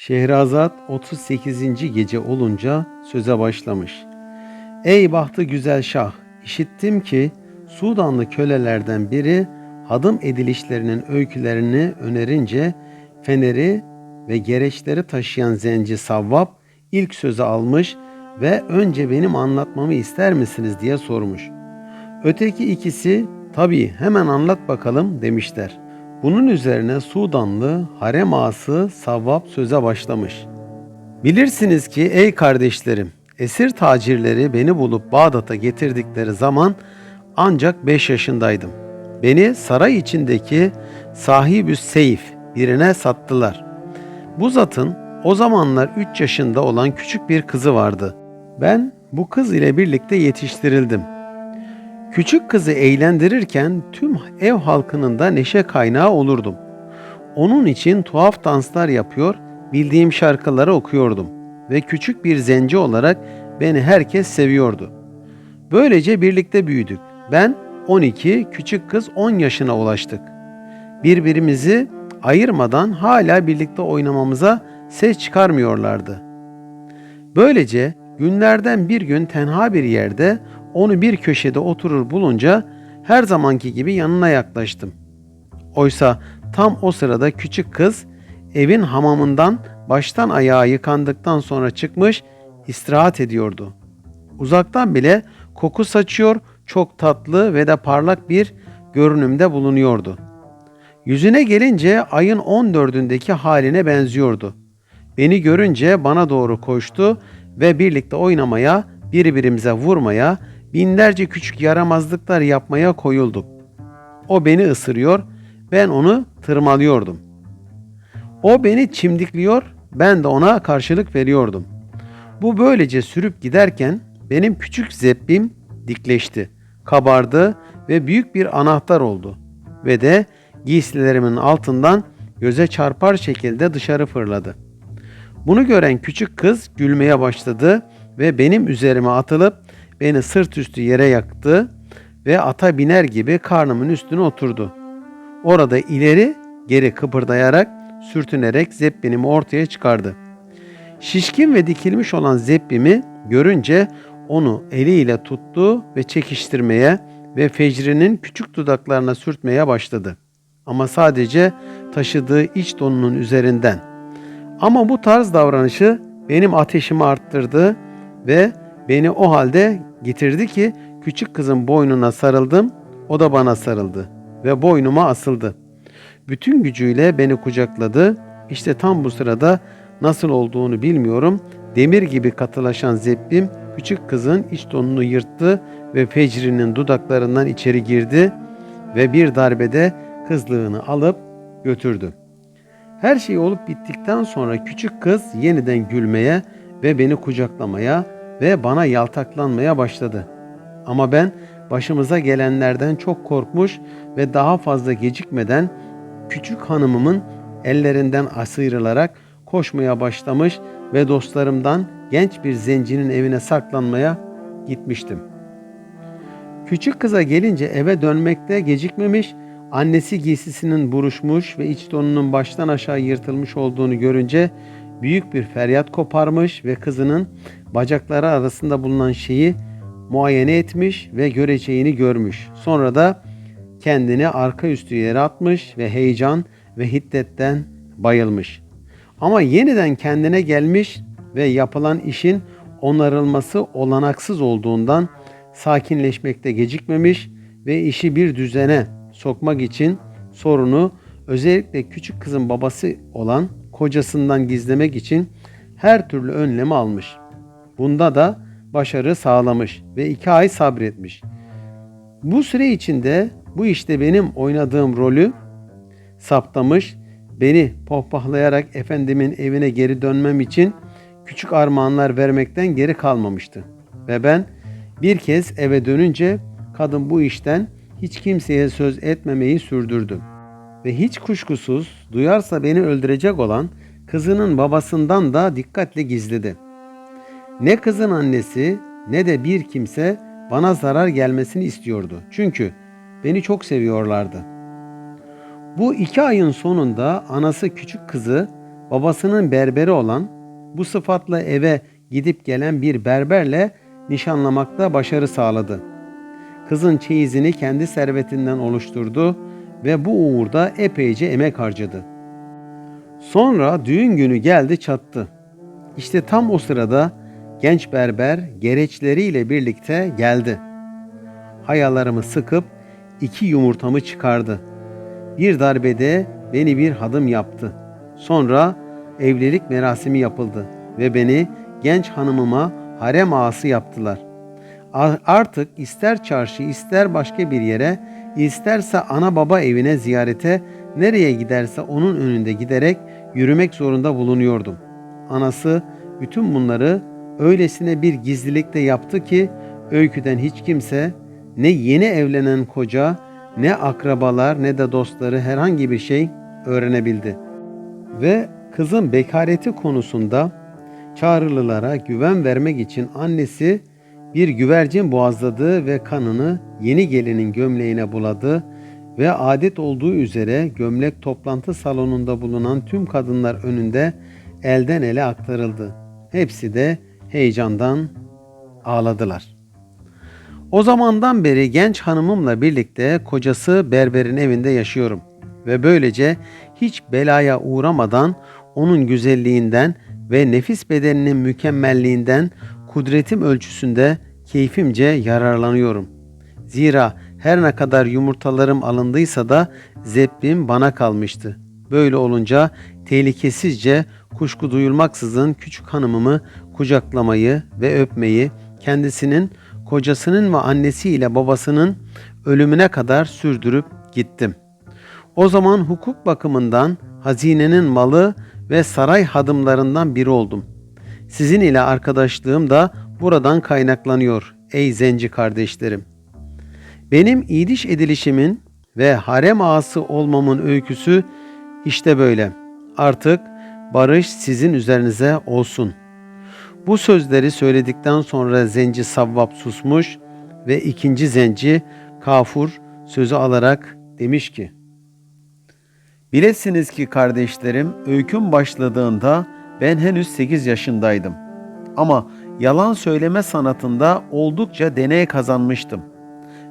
Şehrazat 38. gece olunca söze başlamış. Ey bahtı güzel şah, işittim ki Sudanlı kölelerden biri hadım edilişlerinin öykülerini önerince feneri ve gereçleri taşıyan zenci Savvap ilk sözü almış ve önce benim anlatmamı ister misiniz diye sormuş. Öteki ikisi tabii hemen anlat bakalım demişler. Bunun üzerine Sudanlı harem ağası Savvap söze başlamış. Bilirsiniz ki ey kardeşlerim, esir tacirleri beni bulup Bağdat'a getirdikleri zaman ancak 5 yaşındaydım. Beni saray içindeki sahibü seyf birine sattılar. Bu zatın o zamanlar 3 yaşında olan küçük bir kızı vardı. Ben bu kız ile birlikte yetiştirildim. Küçük kızı eğlendirirken tüm ev halkının da neşe kaynağı olurdum. Onun için tuhaf danslar yapıyor, bildiğim şarkıları okuyordum ve küçük bir zenci olarak beni herkes seviyordu. Böylece birlikte büyüdük. Ben 12, küçük kız 10 yaşına ulaştık. Birbirimizi ayırmadan hala birlikte oynamamıza ses çıkarmıyorlardı. Böylece günlerden bir gün tenha bir yerde onu bir köşede oturur bulunca her zamanki gibi yanına yaklaştım. Oysa tam o sırada küçük kız evin hamamından baştan ayağa yıkandıktan sonra çıkmış istirahat ediyordu. Uzaktan bile koku saçıyor, çok tatlı ve de parlak bir görünümde bulunuyordu. Yüzüne gelince ayın 14'ündeki haline benziyordu. Beni görünce bana doğru koştu ve birlikte oynamaya, birbirimize vurmaya, binlerce küçük yaramazlıklar yapmaya koyulduk. O beni ısırıyor, ben onu tırmalıyordum. O beni çimdikliyor, ben de ona karşılık veriyordum. Bu böylece sürüp giderken benim küçük zeppim dikleşti, kabardı ve büyük bir anahtar oldu. Ve de giysilerimin altından göze çarpar şekilde dışarı fırladı. Bunu gören küçük kız gülmeye başladı ve benim üzerime atılıp beni sırt üstü yere yaktı ve ata biner gibi karnımın üstüne oturdu. Orada ileri geri kıpırdayarak sürtünerek zeppinimi ortaya çıkardı. Şişkin ve dikilmiş olan zeppimi görünce onu eliyle tuttu ve çekiştirmeye ve fecrinin küçük dudaklarına sürtmeye başladı. Ama sadece taşıdığı iç donunun üzerinden. Ama bu tarz davranışı benim ateşimi arttırdı ve beni o halde getirdi ki küçük kızın boynuna sarıldım, o da bana sarıldı ve boynuma asıldı. Bütün gücüyle beni kucakladı. İşte tam bu sırada nasıl olduğunu bilmiyorum. Demir gibi katılaşan zeppim küçük kızın iç donunu yırttı ve fecrinin dudaklarından içeri girdi ve bir darbede kızlığını alıp götürdü. Her şey olup bittikten sonra küçük kız yeniden gülmeye ve beni kucaklamaya ve bana yaltaklanmaya başladı. Ama ben başımıza gelenlerden çok korkmuş ve daha fazla gecikmeden küçük hanımımın ellerinden asıyrılarak koşmaya başlamış ve dostlarımdan genç bir zencinin evine saklanmaya gitmiştim. Küçük kıza gelince eve dönmekte gecikmemiş, annesi giysisinin buruşmuş ve iç donunun baştan aşağı yırtılmış olduğunu görünce büyük bir feryat koparmış ve kızının bacakları arasında bulunan şeyi muayene etmiş ve göreceğini görmüş. Sonra da kendini arka üstü yere atmış ve heyecan ve hiddetten bayılmış. Ama yeniden kendine gelmiş ve yapılan işin onarılması olanaksız olduğundan sakinleşmekte gecikmemiş ve işi bir düzene sokmak için sorunu özellikle küçük kızın babası olan kocasından gizlemek için her türlü önlemi almış. Bunda da başarı sağlamış ve iki ay sabretmiş. Bu süre içinde bu işte benim oynadığım rolü saptamış, beni pohpohlayarak efendimin evine geri dönmem için küçük armağanlar vermekten geri kalmamıştı. Ve ben bir kez eve dönünce kadın bu işten hiç kimseye söz etmemeyi sürdürdü. Ve hiç kuşkusuz duyarsa beni öldürecek olan kızının babasından da dikkatle gizledi. Ne kızın annesi ne de bir kimse bana zarar gelmesini istiyordu. Çünkü beni çok seviyorlardı. Bu iki ayın sonunda anası küçük kızı babasının berberi olan bu sıfatla eve gidip gelen bir berberle nişanlamakta başarı sağladı. Kızın çeyizini kendi servetinden oluşturdu ve bu uğurda epeyce emek harcadı. Sonra düğün günü geldi çattı. İşte tam o sırada genç berber gereçleriyle birlikte geldi. Hayalarımı sıkıp iki yumurtamı çıkardı. Bir darbede beni bir hadım yaptı. Sonra evlilik merasimi yapıldı ve beni genç hanımıma harem ağası yaptılar. Artık ister çarşı ister başka bir yere, isterse ana baba evine ziyarete, nereye giderse onun önünde giderek yürümek zorunda bulunuyordum. Anası bütün bunları öylesine bir gizlilikte yaptı ki öyküden hiç kimse ne yeni evlenen koca ne akrabalar ne de dostları herhangi bir şey öğrenebildi. Ve kızın bekareti konusunda Çağrılılara güven vermek için annesi bir güvercin boğazladı ve kanını yeni gelinin gömleğine buladı ve adet olduğu üzere gömlek toplantı salonunda bulunan tüm kadınlar önünde elden ele aktarıldı. Hepsi de heyecandan ağladılar. O zamandan beri genç hanımımla birlikte kocası berberin evinde yaşıyorum ve böylece hiç belaya uğramadan onun güzelliğinden ve nefis bedeninin mükemmelliğinden kudretim ölçüsünde keyfimce yararlanıyorum. Zira her ne kadar yumurtalarım alındıysa da zeplim bana kalmıştı. Böyle olunca tehlikesizce kuşku duyulmaksızın küçük hanımımı kucaklamayı ve öpmeyi kendisinin kocasının ve annesiyle babasının ölümüne kadar sürdürüp gittim. O zaman hukuk bakımından hazinenin malı ve saray hadımlarından biri oldum. Sizin ile arkadaşlığım da buradan kaynaklanıyor ey zenci kardeşlerim. Benim iyiliş edilişimin ve harem ağası olmamın öyküsü işte böyle. Artık barış sizin üzerinize olsun. Bu sözleri söyledikten sonra zenci Savvap susmuş ve ikinci zenci Kafur sözü alarak demiş ki Bilesiniz ki kardeşlerim öyküm başladığında ben henüz 8 yaşındaydım. Ama yalan söyleme sanatında oldukça deney kazanmıştım.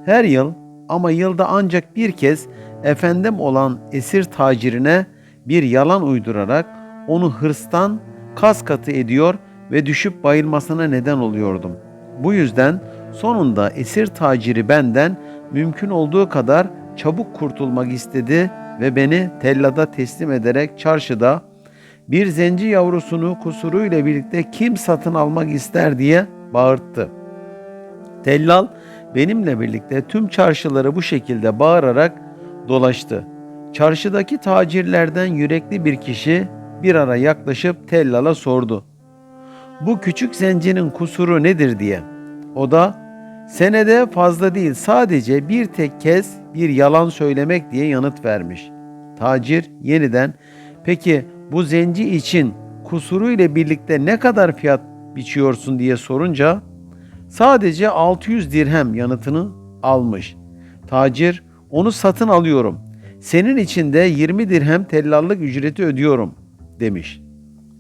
Her yıl ama yılda ancak bir kez efendim olan esir tacirine bir yalan uydurarak onu hırstan kas katı ediyor ve düşüp bayılmasına neden oluyordum. Bu yüzden sonunda esir taciri benden mümkün olduğu kadar çabuk kurtulmak istedi ve beni tellada teslim ederek çarşıda bir zenci yavrusunu kusuruyla birlikte kim satın almak ister diye bağırttı. Tellal benimle birlikte tüm çarşıları bu şekilde bağırarak dolaştı. Çarşıdaki tacirlerden yürekli bir kişi bir ara yaklaşıp Tellal'a sordu. Bu küçük zencinin kusuru nedir diye. O da senede fazla değil sadece bir tek kez bir yalan söylemek diye yanıt vermiş. Tacir yeniden peki bu zenci için kusuru ile birlikte ne kadar fiyat biçiyorsun diye sorunca sadece 600 dirhem yanıtını almış. Tacir onu satın alıyorum. Senin için de 20 dirhem tellallık ücreti ödüyorum demiş.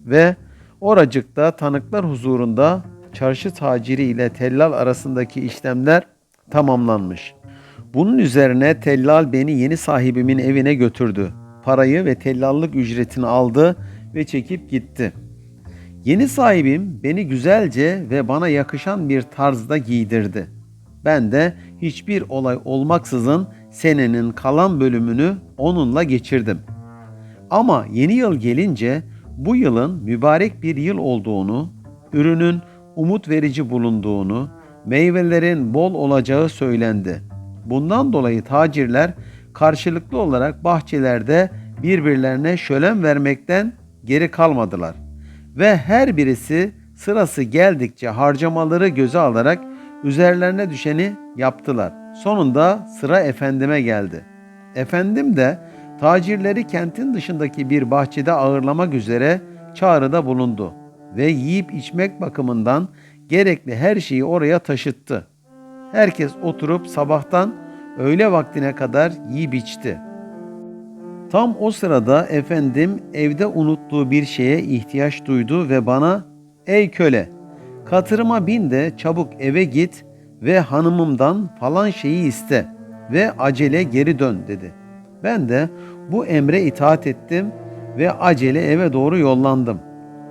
Ve oracıkta tanıklar huzurunda çarşı taciri ile tellal arasındaki işlemler tamamlanmış. Bunun üzerine tellal beni yeni sahibimin evine götürdü. Parayı ve tellallık ücretini aldı ve çekip gitti. Yeni sahibim beni güzelce ve bana yakışan bir tarzda giydirdi. Ben de hiçbir olay olmaksızın senenin kalan bölümünü onunla geçirdim. Ama yeni yıl gelince bu yılın mübarek bir yıl olduğunu, ürünün umut verici bulunduğunu, meyvelerin bol olacağı söylendi. Bundan dolayı tacirler karşılıklı olarak bahçelerde birbirlerine şölen vermekten geri kalmadılar ve her birisi sırası geldikçe harcamaları göze alarak üzerlerine düşeni yaptılar. Sonunda sıra efendime geldi. Efendim de tacirleri kentin dışındaki bir bahçede ağırlamak üzere çağrıda bulundu ve yiyip içmek bakımından gerekli her şeyi oraya taşıttı. Herkes oturup sabahtan öğle vaktine kadar yiyip içti. Tam o sırada efendim evde unuttuğu bir şeye ihtiyaç duydu ve bana ''Ey köle, katırıma bin de çabuk eve git ve hanımımdan falan şeyi iste ve acele geri dön.'' dedi. Ben de bu emre itaat ettim ve acele eve doğru yollandım.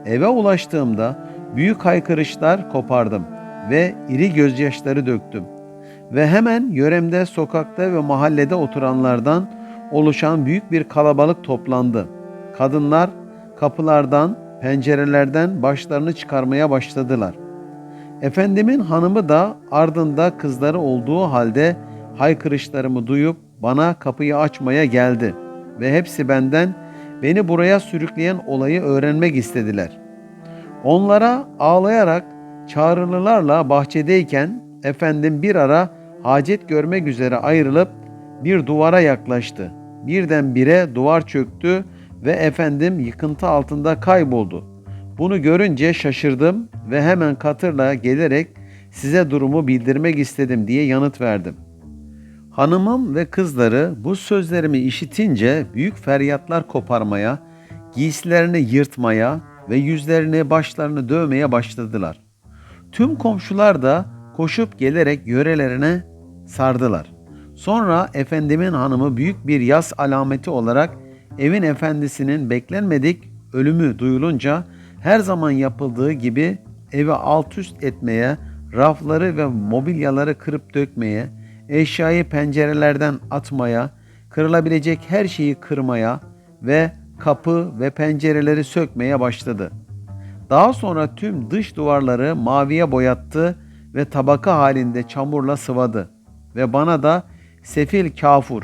Eve ulaştığımda büyük haykırışlar kopardım ve iri gözyaşları döktüm. Ve hemen yöremde, sokakta ve mahallede oturanlardan oluşan büyük bir kalabalık toplandı. Kadınlar kapılardan, pencerelerden başlarını çıkarmaya başladılar. Efendimin hanımı da ardında kızları olduğu halde haykırışlarımı duyup bana kapıyı açmaya geldi ve hepsi benden beni buraya sürükleyen olayı öğrenmek istediler. Onlara ağlayarak çağrılılarla bahçedeyken efendim bir ara hacet görmek üzere ayrılıp bir duvara yaklaştı. Birdenbire duvar çöktü ve efendim yıkıntı altında kayboldu. Bunu görünce şaşırdım ve hemen katırla gelerek size durumu bildirmek istedim diye yanıt verdim. Hanımım ve kızları bu sözlerimi işitince büyük feryatlar koparmaya, giysilerini yırtmaya ve yüzlerini başlarını dövmeye başladılar. Tüm komşular da koşup gelerek yörelerine sardılar. Sonra efendimin hanımı büyük bir yas alameti olarak evin efendisinin beklenmedik ölümü duyulunca her zaman yapıldığı gibi evi alt üst etmeye, rafları ve mobilyaları kırıp dökmeye, eşyayı pencerelerden atmaya, kırılabilecek her şeyi kırmaya ve kapı ve pencereleri sökmeye başladı. Daha sonra tüm dış duvarları maviye boyattı ve tabaka halinde çamurla sıvadı ve bana da sefil kafur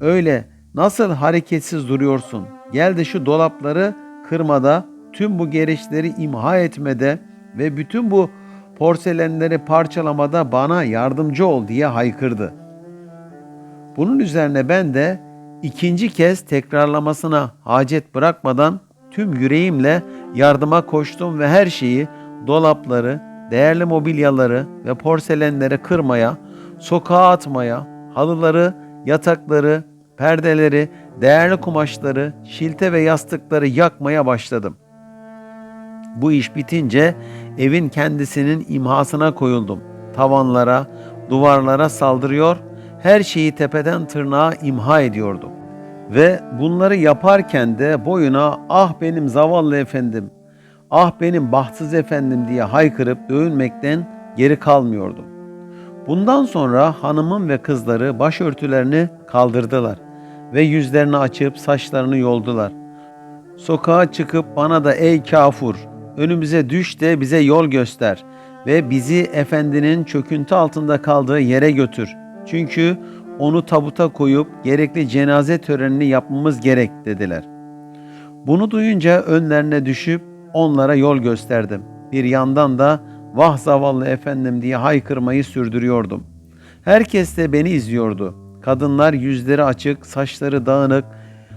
öyle nasıl hareketsiz duruyorsun gel de şu dolapları kırmada tüm bu gereçleri imha etmede ve bütün bu porselenleri parçalamada bana yardımcı ol diye haykırdı. Bunun üzerine ben de ikinci kez tekrarlamasına hacet bırakmadan tüm yüreğimle yardıma koştum ve her şeyi, dolapları, değerli mobilyaları ve porselenleri kırmaya, sokağa atmaya, halıları, yatakları, perdeleri, değerli kumaşları, şilte ve yastıkları yakmaya başladım. Bu iş bitince evin kendisinin imhasına koyuldum. Tavanlara, duvarlara saldırıyor, her şeyi tepeden tırnağa imha ediyordum. Ve bunları yaparken de boyuna ah benim zavallı efendim, ah benim bahtsız efendim diye haykırıp dövünmekten geri kalmıyordum. Bundan sonra hanımım ve kızları başörtülerini kaldırdılar ve yüzlerini açıp saçlarını yoldular. Sokağa çıkıp bana da ey kafur önümüze düş de bize yol göster ve bizi efendinin çöküntü altında kaldığı yere götür. Çünkü onu tabuta koyup gerekli cenaze törenini yapmamız gerek dediler. Bunu duyunca önlerine düşüp onlara yol gösterdim. Bir yandan da vah zavallı efendim diye haykırmayı sürdürüyordum. Herkes de beni izliyordu. Kadınlar yüzleri açık, saçları dağınık,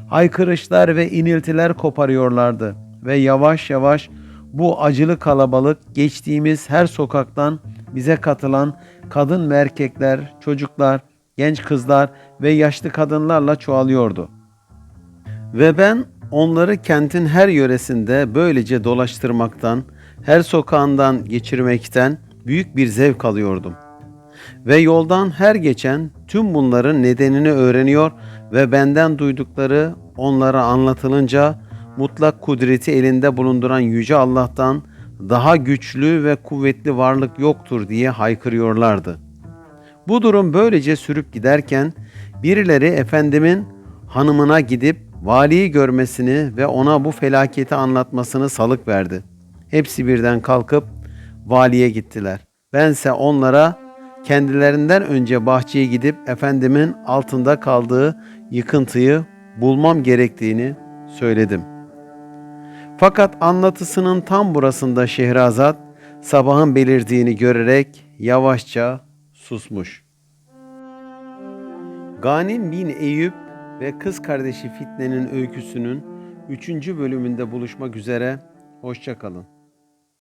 haykırışlar ve iniltiler koparıyorlardı ve yavaş yavaş bu acılı kalabalık geçtiğimiz her sokaktan bize katılan kadın ve erkekler, çocuklar, genç kızlar ve yaşlı kadınlarla çoğalıyordu. Ve ben onları kentin her yöresinde böylece dolaştırmaktan, her sokağından geçirmekten büyük bir zevk alıyordum. Ve yoldan her geçen tüm bunların nedenini öğreniyor ve benden duydukları onlara anlatılınca mutlak kudreti elinde bulunduran yüce Allah'tan daha güçlü ve kuvvetli varlık yoktur diye haykırıyorlardı. Bu durum böylece sürüp giderken birileri efendimin hanımına gidip valiyi görmesini ve ona bu felaketi anlatmasını salık verdi. Hepsi birden kalkıp valiye gittiler. Bense onlara kendilerinden önce bahçeye gidip efendimin altında kaldığı yıkıntıyı bulmam gerektiğini söyledim. Fakat anlatısının tam burasında Şehrazat sabahın belirdiğini görerek yavaşça susmuş. Ganim bin Eyüp ve kız kardeşi Fitne'nin öyküsünün 3. bölümünde buluşmak üzere. Hoşçakalın.